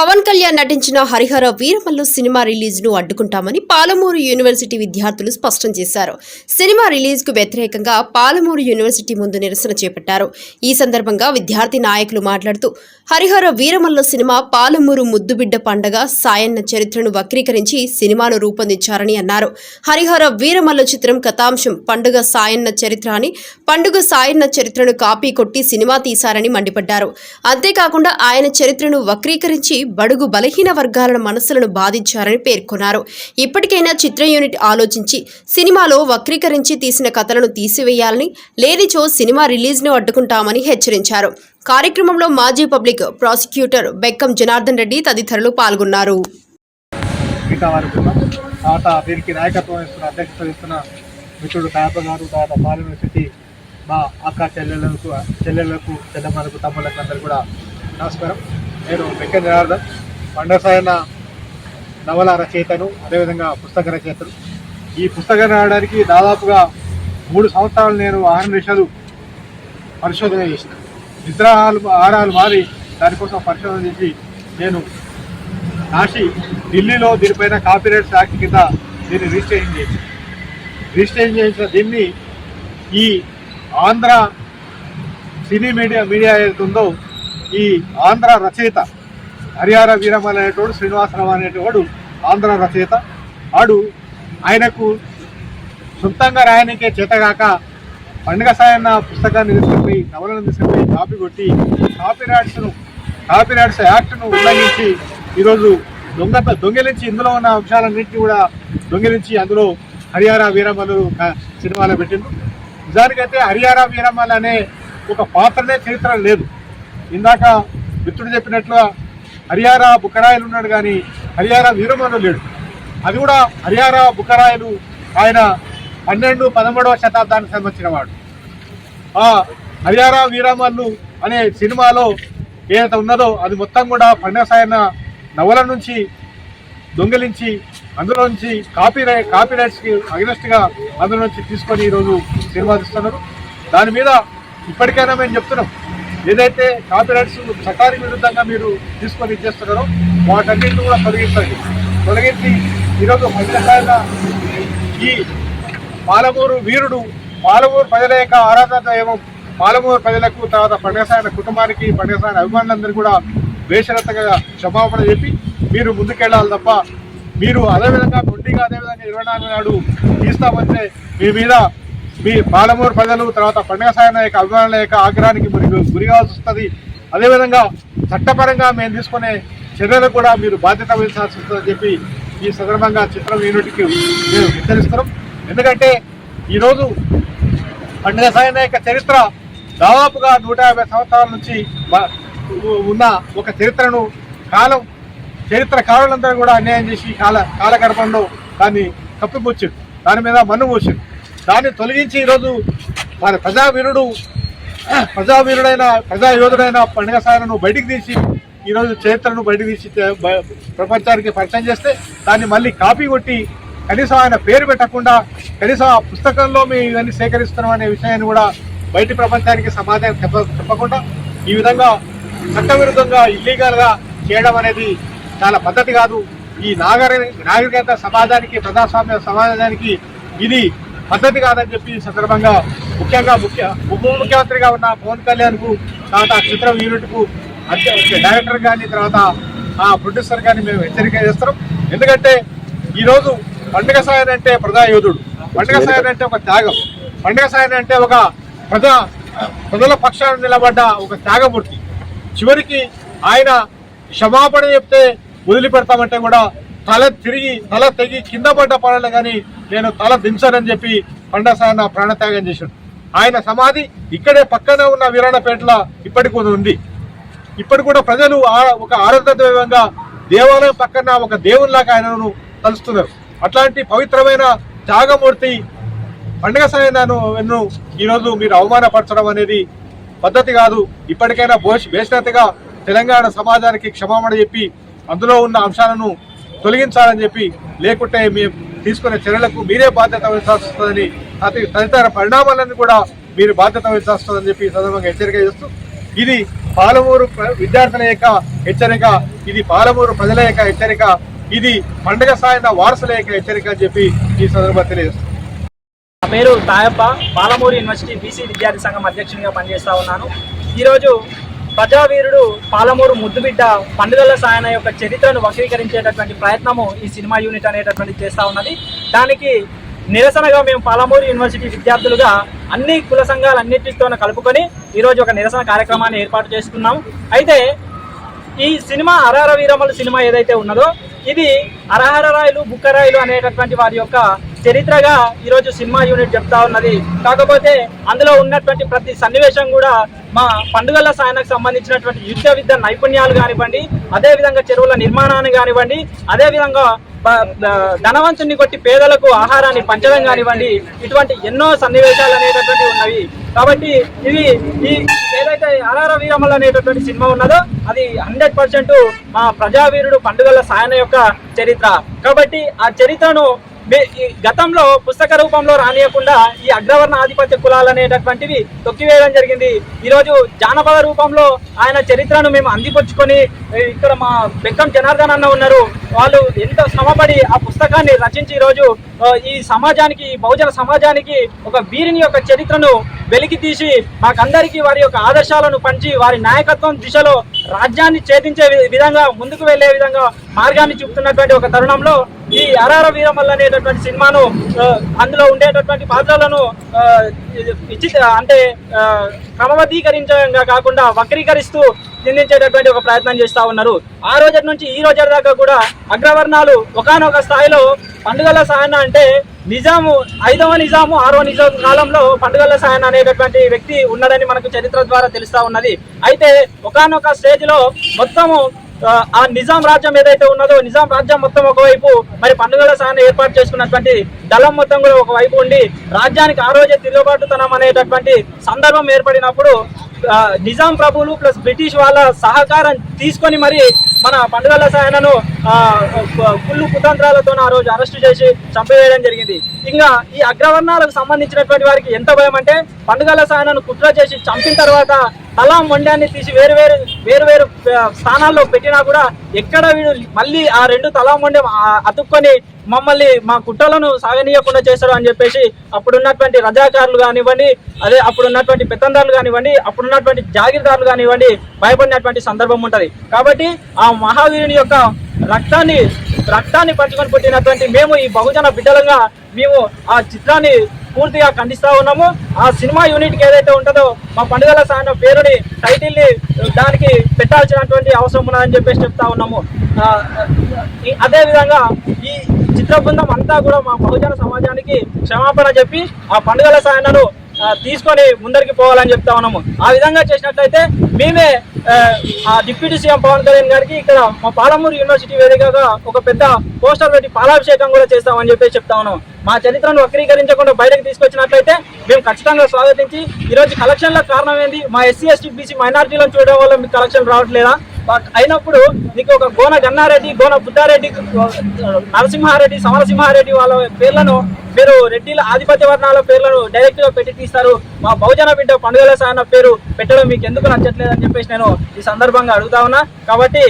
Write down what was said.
పవన్ కళ్యాణ్ నటించిన హరిహర వీరమల్లు సినిమా రిలీజ్ను అడ్డుకుంటామని పాలమూరు యూనివర్సిటీ విద్యార్థులు స్పష్టం చేశారు. సినిమా రిలీజ్కు వ్యతిరేకంగా పాలమూరు యూనివర్సిటీ ముందు నిరసన చేపట్టారు. ఈ సందర్భంగా విద్యార్థి నాయకులు మాట్లాడుతూ హరిహర వీరమల్లు సినిమా పాలమూరు ముద్దుబిడ్డ పండగ సాయన్న చరిత్రను వక్రీకరించి సినిమాను రూపొందించారని అన్నారు. హరిహర వీరమల్లు చిత్రం కథాంశం పండుగ సాయన్న చరిత్ర అని పండుగ సాయన్న చరిత్రను కాపీ కొట్టి సినిమా తీశారని మండిపడ్డారు. అంతేకాకుండా ఆయన చరిత్రను వక్రీకరించి బడుగు బలహీన వర్గాల మనసులను బాధించారని పేర్కొన్నారు. ఇప్పటికైనా చిత్ర యూనిట్ ఆలోచించి సినిమాలో వక్రీకరించి తీసిన కథలను తీసివేయాలని లేనిచో సినిమా రిలీజ్ను అడ్డుకుంటామని హెచ్చరించారు. కార్యక్రమంలో మాజీ పబ్లిక్ ప్రాసిక్యూటర్ బెక్కం జనార్దన్ రెడ్డి తదితరులు పాల్గొన్నారు. దీనికి నాయకత్వం ఇస్తున్న అధ్యక్షత ఇస్తున్న మిత్రుడు కాయప గారు తర్వాత పాలన యూనివర్సిటీ మా అక్క చెల్లెలకు చెల్లెలకు చెల్లెమ్మలకు తమ్ముళ్ళకు అందరూ కూడా నమస్కారం. నేను వెంకట జనార్దన్ పండసాయన నవల రచయితను అదేవిధంగా పుస్తక రచయితను. ఈ పుస్తకం రాయడానికి దాదాపుగా మూడు సంవత్సరాలు నేను ఆహార నిషాలు పరిశోధన చేసిన. నిద్రాహాలు ఆహారాలు మారి దానికోసం పరిశోధన చేసి నేను రాసి ఢిల్లీలో దీనిపైన కాపీరైట్స్ యాక్ట్ కింద దీన్ని రిజిస్ట్రేషన్ చేసి రిజిస్ట్రేషన్ చేసిన దీన్ని ఈ ఆంధ్ర సినీ మీడియా మీడియా ఏదైతే ఉందో ఈ ఆంధ్ర రచయిత హరిహర వీరమల్ అనేటోడు శ్రీనివాసరావు అనేటవాడు ఆంధ్ర రచయిత. ఆడు ఆయనకు సొంతంగా రాయనికే చేతగాక పండుగ సాయన్న పుస్తకాన్ని తీసుకుపోయి నవలను తీసుకుపోయి కాపీ కొట్టి కాపీ రైట్స్ను కాపీ రైట్స్ యాక్ట్ను ఉల్లంఘించి ఈరోజు దొంగ దొంగిలించి ఇందులో ఉన్న అంశాలన్నింటినీ కూడా దొంగిలించి అందులో హరియారా వీరమ్మలు సినిమాలో పెట్టింది నిజానికైతే హరియారా వీరమ్మలు అనే ఒక పాత్రనే చరిత్ర లేదు. ఇందాక మిత్రుడు చెప్పినట్లుగా హరియారా బుకరాయలు ఉన్నాడు కానీ హరియారా వీరమ్మలు లేడు. అది కూడా హరియారా బుకరాయలు ఆయన పన్నెండు పదమూడవ శతాబ్దానికి సంబంధించిన వాడు. ఆ హరియారా వీరమల్లు అనే సినిమాలో ఏదైతే ఉన్నదో అది మొత్తం కూడా పండగ నవల నుంచి దొంగిలించి అందులో నుంచి కాపీ కాపీ రైట్స్కి అగ్నెస్ట్గా అందులో నుంచి తీసుకొని ఈరోజు సినిమా తీస్తున్నారు. దాని మీద ఇప్పటికైనా మేము చెప్తున్నాం. ఏదైతే కాపీరైట్స్ చట్టానికి విరుద్ధంగా మీరు తీసుకొని ఇచ్చేస్తున్నారో వాటన్నింటిని కూడా తొలగించండి. తొలగించి ఈరోజు పండగ ఈ పాలమూరు వీరుడు పాలమూరు ప్రజల యొక్క ఆరాధన దైవం పాలమూరు ప్రజలకు తర్వాత పండగసాయన కుటుంబానికి పండగసాయన అభిమానులందరూ కూడా వేషరతగా క్షమాపణ చెప్పి మీరు ముందుకెళ్ళాలి తప్ప మీరు అదేవిధంగా గుండిగా అదేవిధంగా ఇరవై నాలుగు నాడు తీస్తామంటే మీ మీద మీ పాలమూరు ప్రజలు తర్వాత పండుగ సాయన యొక్క అభిమానుల యొక్క ఆగ్రహానికి గురి గురి కావాల్సి వస్తుంది. అదేవిధంగా చట్టపరంగా మేము తీసుకునే చర్యలకు కూడా మీరు బాధ్యత వహించాల్సి వస్తుందని చెప్పి ఈ సందర్భంగా చిత్రం యూనిట్కి మేము హెచ్చరిస్తున్నాం. ఎందుకంటే ఈరోజు పండుగ సాయన యొక్క చరిత్ర దాదాపుగా నూట యాభై సంవత్సరాల నుంచి ఉన్న ఒక చరిత్రను కాలం చరిత్ర కారులందరూ కూడా అన్యాయం చేసి కాల కాలగర్భంలో దాన్ని కప్పిపుచ్చింది. దాని మీద మన్ను పోసింది దాన్ని తొలగించి ఈరోజు మన ప్రజావీరుడు ప్రజావీరుడైన ప్రజాయోధుడైన పండుగ సాయనను బయటికి తీసి ఈరోజు చరిత్రను బయటకు తీసి ప్రపంచానికి పరిచయం చేస్తే దాన్ని మళ్ళీ కాపీ కొట్టి కనీసం ఆయన పేరు పెట్టకుండా కనీసం ఆ పుస్తకంలో మేము ఇవన్నీ సేకరిస్తున్నాం అనే విషయాన్ని కూడా బయటి ప్రపంచానికి సమాధానం చెప్ప చెప్పకుండా ఈ విధంగా చట్టవిరుద్ధంగా ఇల్లీగల్గా చేయడం అనేది చాలా పద్ధతి కాదు. ఈ నాగరి నాగరికత సమాజానికి ప్రజాస్వామ్య సమాజానికి ఇది పద్ధతి కాదని చెప్పి సందర్భంగా ముఖ్యంగా ముఖ్య ఉప ముఖ్యమంత్రిగా ఉన్న పవన్ కళ్యాణ్కు తర్వాత చిత్రం యూనిట్కు డైరెక్టర్ కానీ తర్వాత ఆ ప్రొడ్యూసర్ కానీ మేము హెచ్చరిక చేస్తున్నాం. ఎందుకంటే ఈరోజు పండుగ సాయన్ అంటే ప్రజాయోధుడు. పండుగ సాయన్ అంటే ఒక త్యాగం. పండుగ సాయన్ అంటే ఒక ప్రజా ప్రజల పక్షాన నిలబడ్డ ఒక త్యాగమూర్తి. చివరికి ఆయన క్షమాపణ చెప్తే వదిలిపెడతామంటే కూడా తల తిరిగి తల తెగి కింద పడ్డ పడాలి కానీ నేను తల దించానని చెప్పి పండుగ నా ప్రాణత్యాగం చేశాడు. ఆయన సమాధి ఇక్కడే పక్కనే ఉన్న వీరాణపేటలో ఇప్పటికి ఉంది. ఇప్పటి కూడా ప్రజలు ఆ- ఒక ఆరాధన దైవంగా దేవాలయం పక్కన ఒక దేవునిలాగా ఆయనను తలుస్తున్నారు. అట్లాంటి పవిత్రమైన త్యాగమూర్తి పండుగ సాయనాను ఎన్ను ఈరోజు మీరు అవమానపరచడం అనేది పద్ధతి కాదు. ఇప్పటికైనా భోష్ భేషణతగా తెలంగాణ సమాజానికి క్షమాపణ చెప్పి అందులో ఉన్న అంశాలను తొలగించాలని చెప్పి లేకుంటే మేము తీసుకునే చర్యలకు మీరే బాధ్యత వహించాల్సి వస్తుందని తదితర పరిణామాలను కూడా మీరు బాధ్యత వహించాల్సి వస్తుందని చెప్పి సందర్భంగా హెచ్చరిక చేస్తూ ఇది పాలమూరు ప్ర- విద్యార్థుల యొక్క హెచ్చరిక ఇది పాలమూరు ప్రజల యొక్క హెచ్చరిక ఇది పండుగ సాయంత్రం వారసుల యొక్క హెచ్చరిక అని చెప్పి ఈ సందర్భంగా తెలియజేస్తుంది నా పేరు తాయప్ప పాలమూరు యూనివర్సిటీ బీసీ విద్యార్థి సంఘం అధ్యక్షునిగా పనిచేస్తా ఉన్నాను. ఈరోజు ప్రజావీరుడు పాలమూరు ముద్దుబిడ్డ పండుగల సాయన యొక్క చరిత్రను వక్రీకరించేటటువంటి ప్రయత్నము ఈ సినిమా యూనిట్ అనేటటువంటి చేస్తూ ఉన్నది. దానికి నిరసనగా మేము పాలమూరు యూనివర్సిటీ విద్యార్థులుగా అన్ని కుల సంఘాలన్నిటితో కలుపుకొని ఈరోజు ఒక నిరసన కార్యక్రమాన్ని ఏర్పాటు చేసుకున్నాం. అయితే ఈ సినిమా అరహర వీరమ్మలు సినిమా ఏదైతే ఉన్నదో ఇది అరహర రాయలు బుక్కరాయలు అనేటటువంటి వారి యొక్క చరిత్రగా ఈరోజు సినిమా యూనిట్ చెప్తా ఉన్నది. కాకపోతే అందులో ఉన్నటువంటి ప్రతి సన్నివేశం కూడా మా పండుగల సాయనకు సంబంధించినటువంటి యుద్ధ విద్య నైపుణ్యాలు కానివ్వండి అదేవిధంగా చెరువుల నిర్మాణాన్ని కానివ్వండి అదేవిధంగా ధనవంతుని కొట్టి పేదలకు ఆహారాన్ని పంచడం కానివ్వండి ఇటువంటి ఎన్నో సన్నివేశాలు అనేటటువంటి ఉన్నవి. కాబట్టి ఇవి ఈ ఏదైతే ఆర్ఆర్ వీరమల్ అనేటటువంటి సినిమా ఉన్నదో అది హండ్రెడ్ పర్సెంట్ మా ప్రజావీరుడు పండుగల సాయన యొక్క చరిత్ర. కాబట్టి ఆ చరిత్రను గతంలో పుస్తక రూపంలో రానియకుండా ఈ అగ్రవర్ణ ఆధిపత్య కులాలు అనేటటువంటివి తొక్కివేయడం జరిగింది. ఈరోజు జానపద రూపంలో ఆయన చరిత్రను మేము అందిపుచ్చుకొని ఇక్కడ మా బెక్కం జనార్దన్ అన్న ఉన్నారు. వాళ్ళు ఎంతో శ్రమపడి ఆ పుస్తకాన్ని రచించి ఈరోజు ఈ సమాజానికి బహుజన సమాజానికి ఒక వీరిని యొక్క చరిత్రను వెలికి తీసి మాకందరికీ వారి యొక్క ఆదర్శాలను పంచి వారి నాయకత్వం దిశలో రాజ్యాన్ని ఛేదించే విధంగా ముందుకు వెళ్ళే విధంగా మార్గాన్ని చూపుతున్నటువంటి ఒక తరుణంలో ఈ అరార వీరమల్ల అనేటటువంటి సినిమాను అందులో ఉండేటటువంటి పాత్రలను విచిత్ర అంటే ఆ, క్రమబద్ధీకరించగా కాకుండా వక్రీకరిస్తూ నిందించేటటువంటి ఒక ప్రయత్నం చేస్తా ఉన్నారు. ఆ రోజు నుంచి ఈ రోజు దాకా కూడా అగ్రవర్ణాలు ఒకానొక స్థాయిలో పండుగల సాయన అంటే నిజాము ఐదవ నిజాము ఆరో నిజాం కాలంలో పండుగల సాయన అనేటటువంటి వ్యక్తి ఉన్నదని మనకు చరిత్ర ద్వారా తెలుస్తా ఉన్నది. అయితే ఒకానొక స్టేజ్లో మొత్తము ఆ, నిజాం రాజ్యం ఏదైతే ఉన్నదో నిజాం రాజ్యం మొత్తం ఒకవైపు మరి పండుగల సాయన ఏర్పాటు చేసుకున్నటువంటి దళం మొత్తం కూడా ఒకవైపు ఉండి రాజ్యానికి ఆ రోజే తిరుగుబాటుతనం అనేటటువంటి సందర్భం ఏర్పడినప్పుడు నిజాం ప్రభువులు ప్లస్ బ్రిటిష్ వాళ్ళ సహకారం తీసుకొని మరి మన పండుగల సాయనను ఆ, కుళ్ళు కుతంత్రాలతో ఆ రోజు అరెస్ట్ చేసి చంపివేయడం జరిగింది. ఇంకా ఈ అగ్రవర్ణాలకు సంబంధించినటువంటి వారికి ఎంత భయం అంటే పండుగల సాయనను కుట్ర చేసి చంపిన తర్వాత తలాం మొండాన్ని తీసి వేరు వేరు వేరు వేరు స్థానాల్లో పెట్టినా కూడా ఎక్కడ వీడు మళ్ళీ ఆ రెండు తలాం మొండెం అతుక్కొని మమ్మల్ని మా కుట్రలను సాగనీయకుండా చేశారు అని చెప్పేసి అప్పుడున్నటువంటి రజాకారులు కానివ్వండి అదే అప్పుడున్నటువంటి పెత్తందారులు కానివ్వండి అప్పుడున్నటువంటి జాగీర్దారులు కానివ్వండి భయపడినటువంటి సందర్భం ఉంటుంది. కాబట్టి ఆ మహావీరుని యొక్క రక్తాన్ని రక్తాన్ని పంచుకొని పుట్టినటువంటి మేము ఈ బహుజన బిడ్డలంగా మేము ఆ చిత్రాన్ని పూర్తిగా ఖండిస్తా ఉన్నాము. ఆ సినిమా యూనిట్కి ఏదైతే ఉంటుందో మా పండుగల సాయం పేరుని టైటిల్ని దానికి పెట్టాల్సినటువంటి అవసరం ఉన్నదని చెప్పేసి చెప్తా ఉన్నాము. అదేవిధంగా ఈ- అదే విధంగా ఈ చిత్ర బృందం అంతా కూడా మా బహుజన సమాజానికి క్షమాపణ చెప్పి ఆ పండుగల సాయనను తీసుకొని ముందరికి పోవాలని చెప్తా ఉన్నాము. ఆ విధంగా చేసినట్లయితే మేమే ఆ, డిప్యూటీ సీఎం పవన్ కళ్యాణ్ గారికి ఇక్కడ మా పాలమూరు యూనివర్సిటీ వేదికగా ఒక పెద్ద పోస్టర్ పెట్టి పాలాభిషేకం కూడా చేస్తామని చెప్పి చెప్తా ఉన్నాం. మా చరిత్రను వక్రీకరించకుండా బయటకు తీసుకొచ్చినట్లయితే మేము ఖచ్చితంగా స్వాగతించి ఈరోజు కలెక్షన్ల కారణం ఏంది మా ఎస్సీ ఎస్టీ బీసీ మైనార్టీలను చూడడం వల్ల మీకు కలెక్షన్ రావట్లేదా? బట్ అయినప్పుడు మీకు ఒక గోన గన్నారెడ్డి గోన బుద్ధారెడ్డి నరసింహారెడ్డి సమరసింహారెడ్డి వాళ్ళ పేర్లను మీరు రెడ్డిల ఆధిపత్య వర్ణాల పేర్లను డైరెక్ట్గా పెట్టి తీస్తారు. మా బహుజన బిడ్డ పండుగల సాయన పేరు పెట్టడం మీకు ఎందుకు నచ్చట్లేదు అని చెప్పేసి నేను ఈ సందర్భంగా అడుగుతా ఉన్నా. కాబట్టి